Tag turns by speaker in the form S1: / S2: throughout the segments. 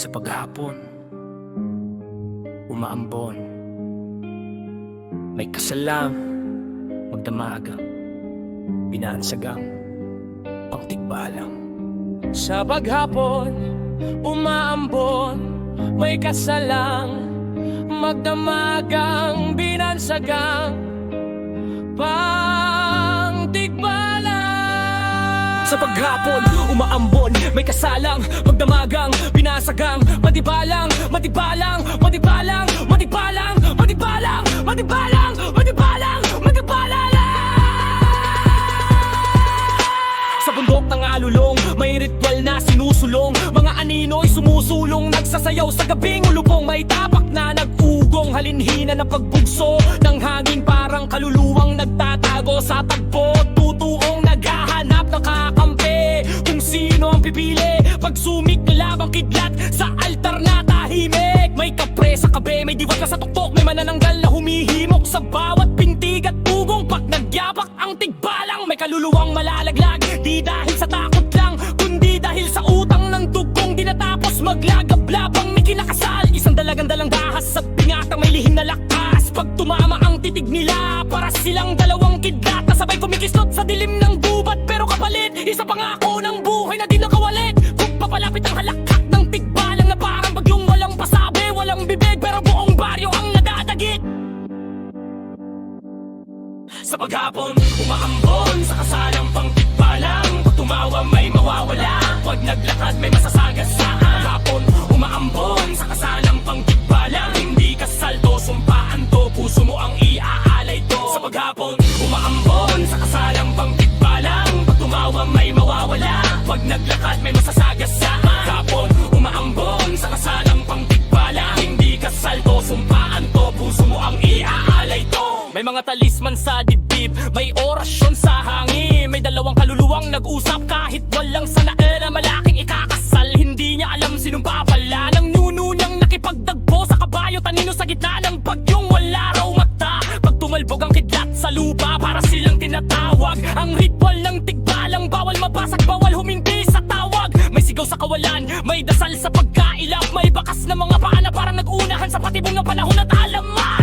S1: Sa paghapon, umaambon, may kasalang, magdamaga, binansagang, pangtigbalang. Sa paghapon, umaambon, may kasalang, magdamagang, binansagang, pangtigbalang. sa paghapon. Umaambon, may kasalang, magdamagang, binasagang Madibalang, madibalang, madibalang, madibalang, madibalang, madibalang, madibalang, madibalang! Sa bundok ng alulong, may ritual na sinusulong. Mga anino'y sumusulong, nagsasayaw sa gabing ulubong May tapak na nagugong, halinhina ng pagbugso Ng hangin parang kaluluwang nagtatago sa tagpot. Sino ang pipili? Pag sumik na labang kidlat Sa altar na tahimik. May kapre sa kabe, may diwat na sa tuktok May manananggal na humihimok sa bawat pintig at tugong Pag nagyabak ang tigbalang May kaluluwang malalaglag. Di dahil titig nila Para silang dalawang kidlat. Sabay kumikislot sa dilim ng gubat Pero kapalit, isa pangako ng buhay na di nakawalit. Kung papalapit ang halakak ng tigbalang Na parang bagyong walang pasabi Walang bibig pero buong baryo ang nadadagit. Sa paghapon, umaambon Sa kasalang pangtikbalang Pag tumawa may mawawala. Pag naglakad may masasagasaan Hapon, umaambon Sa kasalang Pag naglakad may masasagasaan Hapon, umaambon Sa kasalang pangtikbalang Hindi ka salto, sumpaan to. Puso mo ang iaalay to. May mga talisman sa dibdib May orasyon sa hangin. May dalawang kaluluwang nag-usap Kahit walang sanae na malaking ikakasal. Hindi niya alam sinong papala Ng nuno niyang nakipagdagpo Sa kabayo. Tanino sa gitna ng bagyong Wala raw mata. Pag tumalbog ang kidlat sa lupa Para silang tinatawag. Ang ritual ng tigbalang Bawal mabasag, bawal sa sigaw sa kawalan May dasal sa pagkailap May bakas na mga paa na parang nag-unahan Sa patibong ng panahon at alamat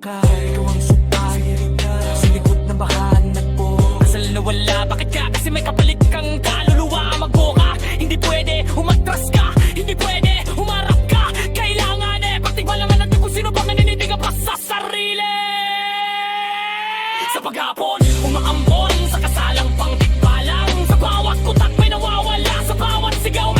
S1: Kahit ang subahin ka Sa likod ng bahaan nagpo Kasal na wala, bakit ka? Kasi may kapalit kang kaluluwa Magboka, hindi pwede, umatras ka Hindi pwede, umarap ka Kailangan eh, pagtigmalangan natin kung sino bang naninidiga pa sa sarili Sa paghapon, umaambon Sa kasalang pangtikbalang Sa bawat kutak may nawawala Sa bawat sigaw